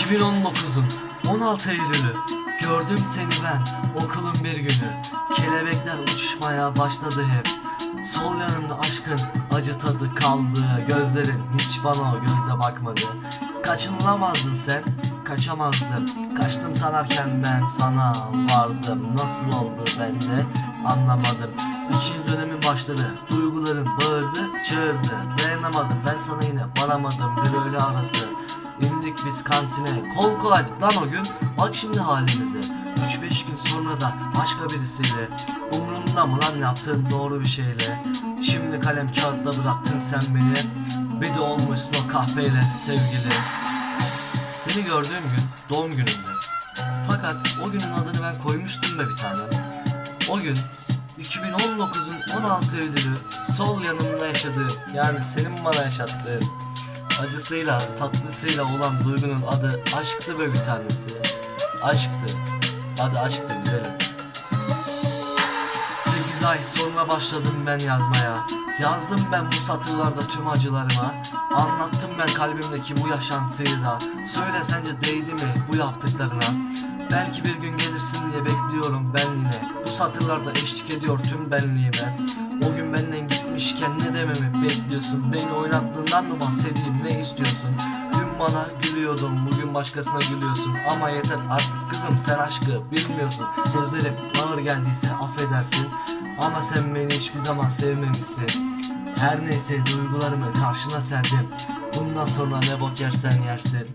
2019'un 16 Eylül'ü Gördüm seni ben okulun bir günü. Kelebekler uçuşmaya başladı hep. Sol yanımda aşkın acı tadı kaldı. Gözlerin hiç bana o gözle bakmadı. Kaçınılamazdın sen kaçamazdın. Kaçtım sanarken ben sana vardım. Nasıl oldu ben de anlamadım. İkinci dönemin başladı Duygularım bağırdı çağırdı Dayanamadım ben sana yine varamadım. Bir öğle arası İndik biz kantine. Kol kolaydık lan o gün. Bak şimdi halimize. 3-5 gün sonra da başka birisiyle. Umrumda mı lan yaptığın doğru bir şeyle? Şimdi kalem kağıtla bıraktın sen beni. Bir de olmuşsun o kahveyle sevgili. Seni gördüğüm gün doğum günümdü Fakat o günün adını ben koymuştum be bir tane. O gün 2019'un 16 Eylül'ü sol yanımda yaşadığım yani senin bana yaşattığın acısıyla tatlısıyla olan duygunun adı aşktı be bir tanesi. Aşktı. Adı aşktı güzelim. 8 ay sonra başladım ben yazmaya. Yazdım ben bu satırlarda tüm acılarıma. Anlattım ben kalbimdeki bu yaşantıyı da. Söyle sence değdi mi bu yaptıklarına? Belki bir gün gelirsin diye bekliyorum ben yine. Bu satırlarda eşlik ediyor tüm benliğime. O gün benden gitmişken ne dememi bekliyorsun? Beni oynattığından mı bahsedeyim? Ne istiyorsun? Dün bana gülüyordun bugün başkasına gülüyorsun. Ama yeter artık kızım sen aşkı bilmiyorsun. Sözlerim ağır geldiyse affedersin. Ama sen beni hiçbir zaman sevmemişsin. Her neyse duygularımı karşına serdim. Bundan sonra ne bok yersen yersin.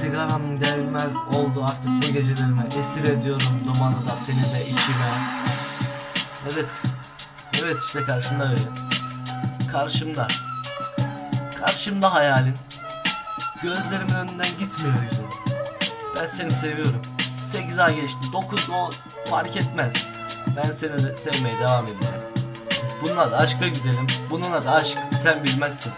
Sigaram gelmez oldu artık bu gecelerime. Esir ediyorum dumanı da seni de içime. Evet Evet işte karşımda öyle Karşımda. Karşımda hayalin Gözlerimin önünden gitmiyor yüzün Ben seni seviyorum. 8 ay geçti. 9 10 fark etmez. Ben seni de sevmeye devam edeceğim Bunun adı aşk ve güzelim. Bunun adı aşk. Sen bilmezsin